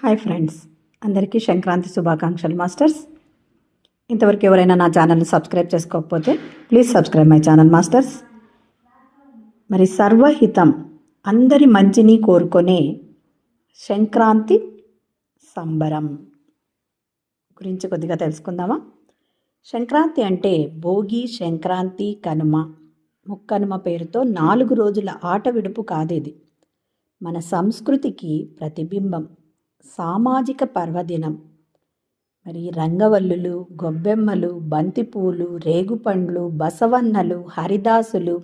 Hi friends. అందరికీ సంక్రాంతి శుభాకాంక్షలు masters. ఇంతవరకు ఎవరైనా నా ఛానల్ని సబ్స్క్రైబ్ చేసుకోకపోతే please subscribe my channel masters. మరి సర్వహితం అందరి మంచిని కోరుకునే సంక్రాంతి సంబరం గురించి కొద్దిగా తెలుసుకుందామా? సంక్రాంతి అంటే భోగి సంక్రాంతి కనుమ. ముక్కనుమ పేరుతో నాలుగు రోజుల ఆట విడుపు కాదేది. మన సంస్కృతికి ప్రతిబింబం. సామాజిక పర్వదినం. మరి రంగవల్లులు గొబ్బెమ్మలు బంతిపూలు రేగుపండ్లు బసవన్నలు హరిదాసులు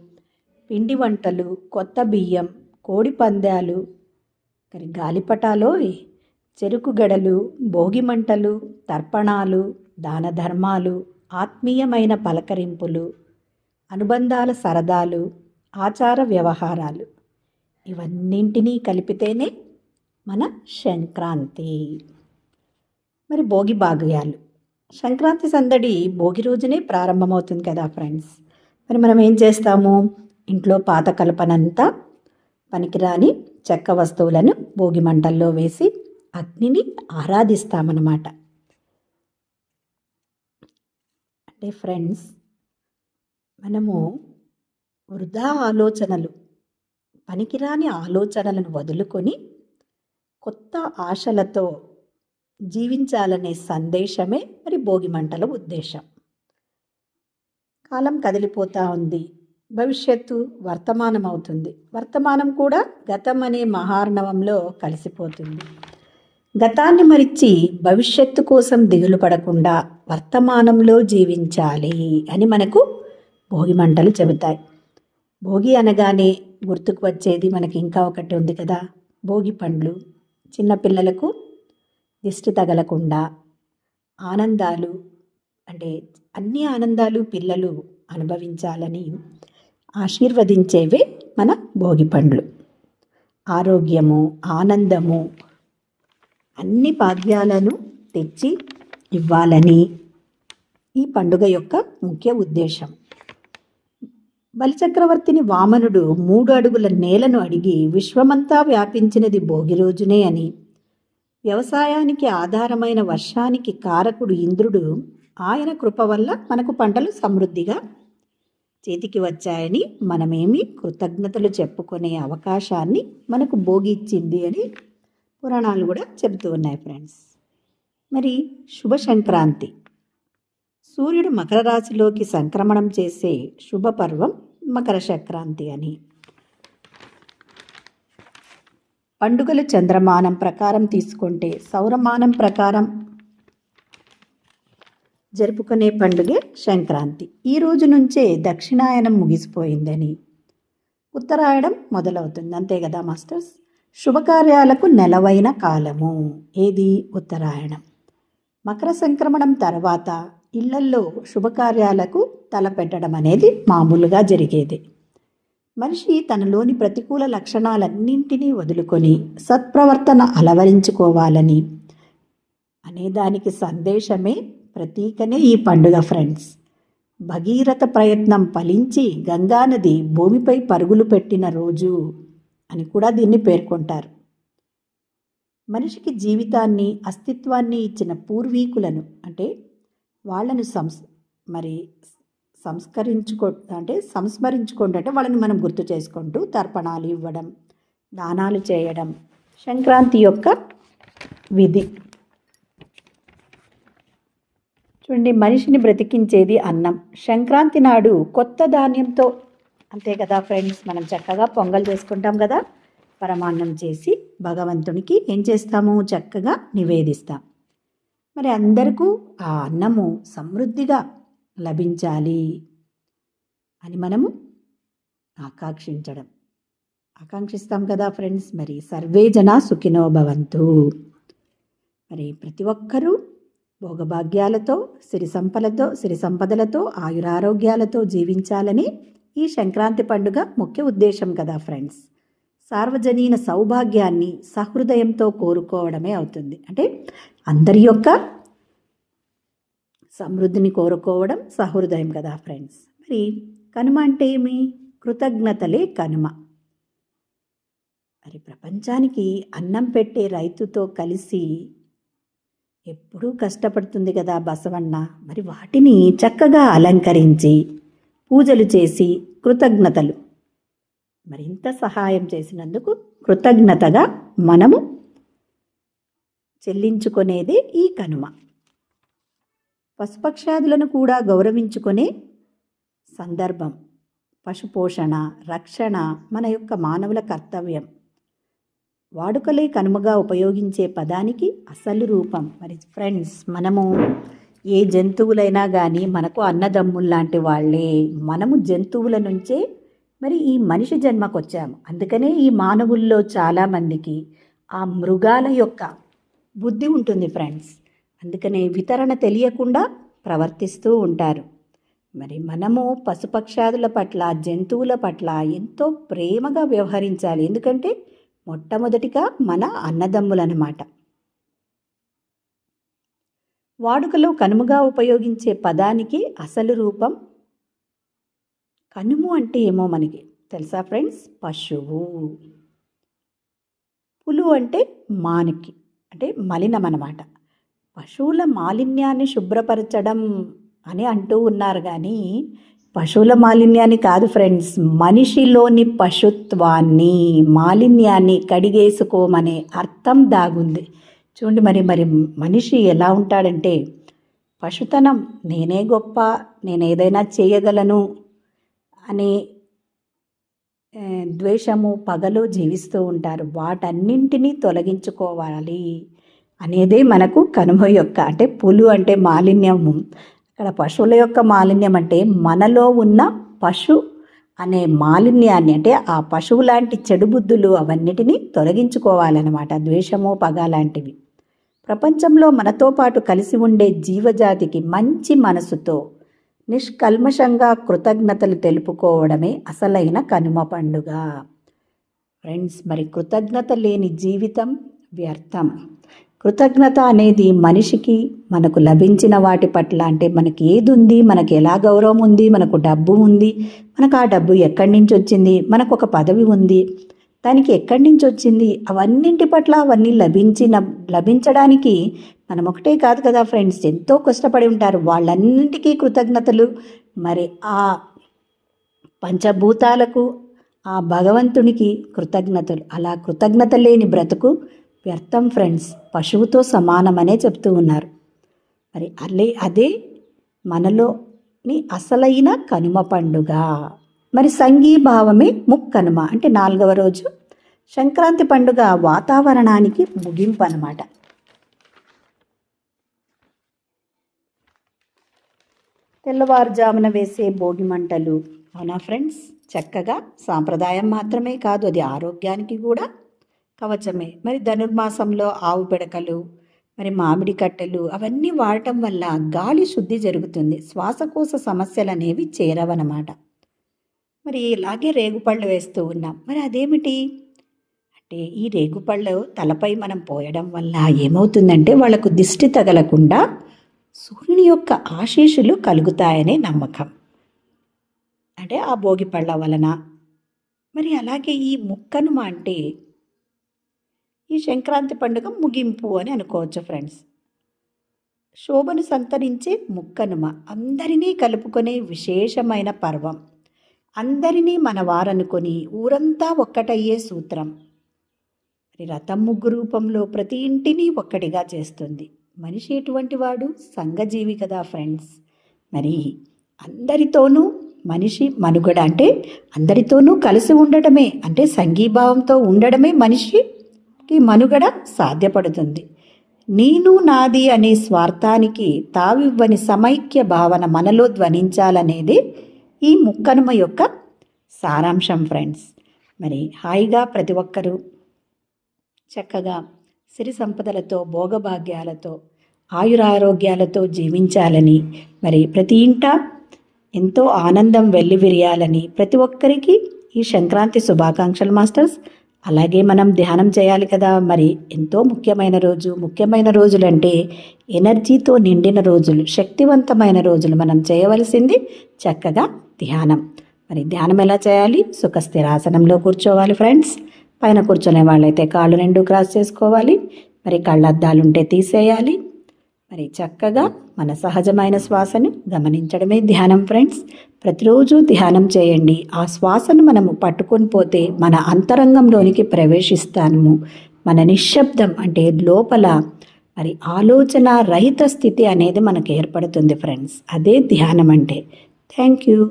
పిండి వంటలు కొత్త బియ్యం కోడిపందాలు మరి గాలిపటాలో చెరుకు గడలు భోగి మంటలు తర్పణాలు దాన ధర్మాలు ఆత్మీయమైన పలకరింపులు అనుబంధాల సరదాలు ఆచార వ్యవహారాలు. ఇవన్నింటినీ కలిపితేనే మన సంక్రాంతి. మరి భోగి భాగ్యాలు. సంక్రాంతి సందడి భోగి రోజునే ప్రారంభమవుతుంది కదా ఫ్రెండ్స్. మరి మనం ఏం చేస్తాము? ఇంట్లో పాత కలపనంతా పనికిరాని చెక్క వస్తువులను భోగి మంటల్లో వేసి అగ్నిని ఆరాధిస్తామన్నమాట. అంటే ఫ్రెండ్స్ మనము వృధా ఆలోచనలు పనికిరాని ఆలోచనలను వదులుకొని కొత్త ఆశలతో జీవించాలనే సందేశమే మరి భోగి మంటల ఉద్దేశం. కాలం కదిలిపోతూ ఉంది. భవిష్యత్తు వర్తమానం అవుతుంది వర్తమానం కూడా గతం అనే మహార్ణవంలో కలిసిపోతుంది. గతాన్ని మరిచి భవిష్యత్తు కోసం దిగులు పడకుండా వర్తమానంలో జీవించాలి అని మనకు భోగి మంటలు చెబుతాయి. భోగి అనగానే గుర్తుకు వచ్చేది మనకి ఇంకా ఒకటి ఉంది కదా భోగి పండ్లు. చిన్నపిల్లలకు దిష్టి తగలకుండా ఆనందాలు అంటే అన్ని ఆనందాలు పిల్లలు అనుభవించాలని ఆశీర్వదించేవే మన భోగి పండ్లు. ఆరోగ్యము ఆనందము అన్ని భాగ్యాలను తెచ్చి ఇవ్వాలని ఈ పండుగ యొక్క ముఖ్య ఉద్దేశం. బలిచక్రవర్తిని వామనుడు మూడు అడుగుల నేలను అడిగి విశ్వమంతా వ్యాపించినది భోగి రోజునే అని. వ్యవసాయానికి ఆధారమైన వర్షానికి కారకుడు ఇంద్రుడు ఆయన కృప వల్ల మనకు పంటలు సమృద్ధిగా చేతికి వచ్చాయని మనమేమి కృతజ్ఞతలు చెప్పుకునే అవకాశాన్ని మనకు భోగి ఇచ్చింది అని పురాణాలు కూడా చెబుతూ ఉన్నాయి ఫ్రెండ్స్ మరి శుభ సంక్రాంతి. సూర్యుడు మకర రాశిలోకి సంక్రమణం చేసే శుభపర్వం మకర సంక్రాంతి అని. పండుగలు చంద్రమానం ప్రకారం తీసుకుంటే సౌరమానం ప్రకారం జరుపుకునే పండుగే సంక్రాంతి. ఈ రోజు నుంచే దక్షిణాయనం ముగిసిపోయిందని ఉత్తరాయణం మొదలవుతుంది. అంతే కదా మాస్టర్స్? శుభకార్యాలకు నెలవైన కాలము. ఏది? ఉత్తరాయణం. మకర సంక్రమణం తర్వాత ఇళ్ళల్లో శుభకార్యాలకు తలపెట్టడం అనేది మామూలుగా జరిగేది. మనిషి తనలోని ప్రతికూల లక్షణాలన్నింటినీ వదులుకొని సత్ప్రవర్తన అలవరించుకోవాలని అనేదానికి సందేశమే ప్రతీకనే ఈ పండుగ ఫ్రెండ్స్. భగీరథ ప్రయత్నం ఫలించి గంగానది భూమిపై పరుగులు పెట్టిన రోజు అని కూడా దీన్ని పేర్కొంటారు. మనిషికి జీవితాన్ని అస్తిత్వాన్ని ఇచ్చిన పూర్వీకులను అంటే వాళ్ళను సంస్ మరి సంస్కరించుకో అంటే సంస్మరించుకోండి అంటే వాళ్ళని మనం గుర్తు చేసుకుంటూ తర్పణాలు ఇవ్వడం దానాలు చేయడం సంక్రాంతి యొక్క విధి. చూడండి మనిషిని బ్రతికించేది అన్నం. సంక్రాంతి నాడు కొత్త ధాన్యంతో అంతే కదా ఫ్రెండ్స్ మనం చక్కగా పొంగల్ చేసుకుంటాం కదా పరమాన్నం చేసి భగవంతునికి ఏం చేస్తాము? చక్కగా నివేదిస్తాం. మరి అందరికీ ఆ అన్నము సమృద్ధిగా లభించాలి అని మనము ఆకాంక్షించడం. ఆకాంక్షిస్తాం కదా ఫ్రెండ్స్ మరి సర్వే జన సుఖినో భవంతు. మరి ప్రతి ఒక్కరూ భోగభాగ్యాలతో సిరి సంపలతో సిరి సంపదలతో ఆయురారోగ్యాలతో జీవించాలని ఈ సంక్రాంతి పండుగ ముఖ్య ఉద్దేశం కదా ఫ్రెండ్స్. సార్వజనీన సౌభాగ్యాన్ని సహృదయంతో కోరుకోవడమే అవుతుంది. అంటే అందరి యొక్క సమృద్ధిని కోరుకోవడం సహృదయం కదా ఫ్రెండ్స్ మరి కనుమ అంటే ఏమి? కృతజ్ఞతలే కనుమ. మరి ప్రపంచానికి అన్నం పెట్టే రైతుతో కలిసి ఎప్పుడూ కష్టపడుతుంది కదా బసవన్న. మరి వాటిని చక్కగా అలంకరించి పూజలు చేసి కృతజ్ఞతలు. మరింత సహాయం చేసినందుకు కృతజ్ఞతగా మనము చెల్లించుకునేదే ఈ కనుమ. పశుపక్షాదులను కూడా గౌరవించుకునే సందర్భం. పశుపోషణ రక్షణ మన యొక్క మానవుల కర్తవ్యం. వాడుకలే కనుమగా ఉపయోగించే పదానికి అసలు రూపం. మరి ఫ్రెండ్స్ మనము ఏ జంతువులైనా కానీ మనకు అన్నదమ్ముల్లాంటి వాళ్ళే. మనము జంతువుల నుంచే మరి ఈ మనిషి జన్మకు వచ్చాము అందుకనే ఈ మానవుల్లో చాలామందికి ఆ మృగాల యొక్క బుద్ధి ఉంటుంది ఫ్రెండ్స్. అందుకనే వితరణ తెలియకుండా ప్రవర్తిస్తూ ఉంటారు. మరి మనము పశుపక్షాదుల పట్ల జంతువుల పట్ల ఎంతో ప్రేమగా వ్యవహరించాలి. ఎందుకంటే మొట్టమొదటిగా మన అన్నదమ్ములన్నమాట వాడుకలో కనుముగా ఉపయోగించే పదానికి అసలు రూపం కనుము అంటే ఏమో మనకి తెలుసా ఫ్రెండ్స్? పశువు. పులు అంటే మానికి. అంటే మలినం అన్నమాట. పశువుల మాలిన్యాన్ని శుభ్రపరచడం అని అంటూ ఉన్నారు కానీ పశువుల మాలిన్యాన్ని కాదు ఫ్రెండ్స్ మనిషిలోని పశుత్వాన్ని మాలిన్యాన్ని కడిగేసుకోమనే అర్థం దాగుంది. చూడండి మరి మరి మనిషి ఎలా ఉంటాడంటే పశుతనం నేనే గొప్ప నేను ఏదైనా చేయగలను అని ద్వేషము పగలు జీవిస్తూ ఉంటారు. వాటన్నింటినీ తొలగించుకోవాలి అనేదే మనకు కనుమ యొక్క అంటే పులు అంటే మాలిన్యము. అక్కడ పశువుల యొక్క మాలిన్యం అంటే మనలో ఉన్న పశు అనే మాలిన్యాన్ని అంటే ఆ పశువు లాంటి చెడు బుద్ధులు అవన్నిటినీ తొలగించుకోవాలన్నమాట ద్వేషము పగ లాంటివి ప్రపంచంలో మనతో పాటు కలిసి ఉండే జీవజాతికి మంచి మనసుతో నిష్కల్మషంగా కృతజ్ఞతలు తెలుపుకోవడమే అసలైన కనుమ పండుగ. ఫ్రెండ్స్ మరి కృతజ్ఞత లేని జీవితం వ్యర్థం. కృతజ్ఞత అనేది మనిషికి మనకు లభించిన వాటి పట్ల అంటే మనకి ఏది ఉంది మనకి ఎలా గౌరవం ఉంది మనకు డబ్బు ఉంది మనకు ఆ డబ్బు ఎక్కడి నుంచి వచ్చింది మనకు ఒక పదవి ఉంది దానికి ఎక్కడి నుంచి వచ్చింది? అవన్నింటి పట్ల అవన్నీ లభించిన లభించడానికి మనం ఒకటే కాదు కదా ఫ్రెండ్స్ ఎంతో కష్టపడి ఉంటారు. వాళ్ళన్నింటికీ కృతజ్ఞతలు. మరి ఆ పంచభూతాలకు ఆ భగవంతునికి కృతజ్ఞతలు. అలా కృతజ్ఞత లేని బ్రతుకు వ్యర్థం ఫ్రెండ్స్. పశువుతో సమానమనే చెప్తూ ఉన్నారు. మరి అలే అదే మనలోని అసలైన కనుమ పండుగ. మరి సంఘీభావమే ముక్కనుమ. అంటే నాలుగవ రోజు సంక్రాంతి పండుగ వాతావరణానికి ముగింపు అనమాట తెల్లవారుజామున వేసే భోగి మంటలు అవునా ఫ్రెండ్స్? చక్కగా సాంప్రదాయం మాత్రమే కాదు అది ఆరోగ్యానికి కూడా కవచమే. మరి ధనుర్మాసంలో ఆవు పిడకలు మరి మామిడి కట్టెలు అవన్నీ వాడటం వల్ల గాలి శుద్ధి జరుగుతుంది. శ్వాసకోశ సమస్యలు అనేవి చేరవన్నమాట. మరి ఇలాగే రేగుపళ్ళు వేస్తూ ఉన్నాం. మరి అదేమిటి? అంటే ఈ రేగుపళ్ళు తలపై మనం పోయడం వల్ల ఏమవుతుందంటే వాళ్ళకు దిష్టి తగలకుండా సూర్యుని యొక్క ఆశీస్సులు కలుగుతాయనే నమ్మకం. అంటే ఆ భోగి పళ్ళ వలన. మరి అలాగే ఈ ముక్కనుమ అంటే ఈ సంక్రాంతి పండుగ ముగింపు అని అనుకోవచ్చు ఫ్రెండ్స్. శోభను సంతరించే ముక్కనుమ అందరినీ కలుపుకునే విశేషమైన పర్వం. అందరినీ మన వారనుకొని ఊరంతా ఒక్కటయ్యే సూత్రం. మరి రథం ముగ్గు రూపంలో ప్రతి ఇంటిని ఒక్కటిగా చేస్తుంది. మనిషి ఎటువంటి వాడు? సంఘజీవి కదా ఫ్రెండ్స్. మరి అందరితోనూ మనిషి మనుగడ అంటే అందరితోనూ కలిసి ఉండటమే అంటే సంఘీభావంతో ఉండడమే మనిషికి మనుగడ సాధ్యపడుతుంది. నేను నాది అనే స్వార్థానికి తావివ్వని సమైక్య భావన మనలో ధ్వనించాలనేది ఈ ముక్కనుమ యొక్క సారాంశం ఫ్రెండ్స్ మరి హాయిగా ప్రతి ఒక్కరూ చక్కగా సిరి సంపదలతో భోగభాగ్యాలతో ఆయురారోగ్యాలతో జీవించాలని మరి ప్రతి ఇంట ఎంతో ఆనందం వెల్లివిరియాలని ప్రతి ఒక్కరికి ఈ సంక్రాంతి శుభాకాంక్షలు మాస్టర్స్ అలాగే మనం ధ్యానం చేయాలి కదా. మరి ఎంతో ముఖ్యమైన రోజు. ముఖ్యమైన రోజులు అంటే ఎనర్జీతో నిండిన రోజులు. శక్తివంతమైన రోజులు మనం చేయవలసింది చక్కగా ధ్యానం. మరి ధ్యానం ఎలా చేయాలి? సుఖ స్థిరాసనంలో కూర్చోవాలి ఫ్రెండ్స్. పైన కూర్చునే వాళ్ళైతే కాళ్ళు రెండు క్రాస్ చేసుకోవాలి. మరి కళ్ళద్దాలు ఉంటే తీసేయాలి. మరి చక్కగా మన సహజమైన శ్వాసను గమనించడమే ధ్యానం ఫ్రెండ్స్. ప్రతిరోజు ధ్యానం చేయండి. ఆ శ్వాసను మనము పట్టుకొని పోతే మన అంతరంగంలోనికి ప్రవేశిస్తాము. మన నిశ్శబ్దం అంటే లోపల మరి ఆలోచన రహిత స్థితి అనేది మనకు ఏర్పడుతుంది ఫ్రెండ్స్. అదే ధ్యానం అంటే. Thank you.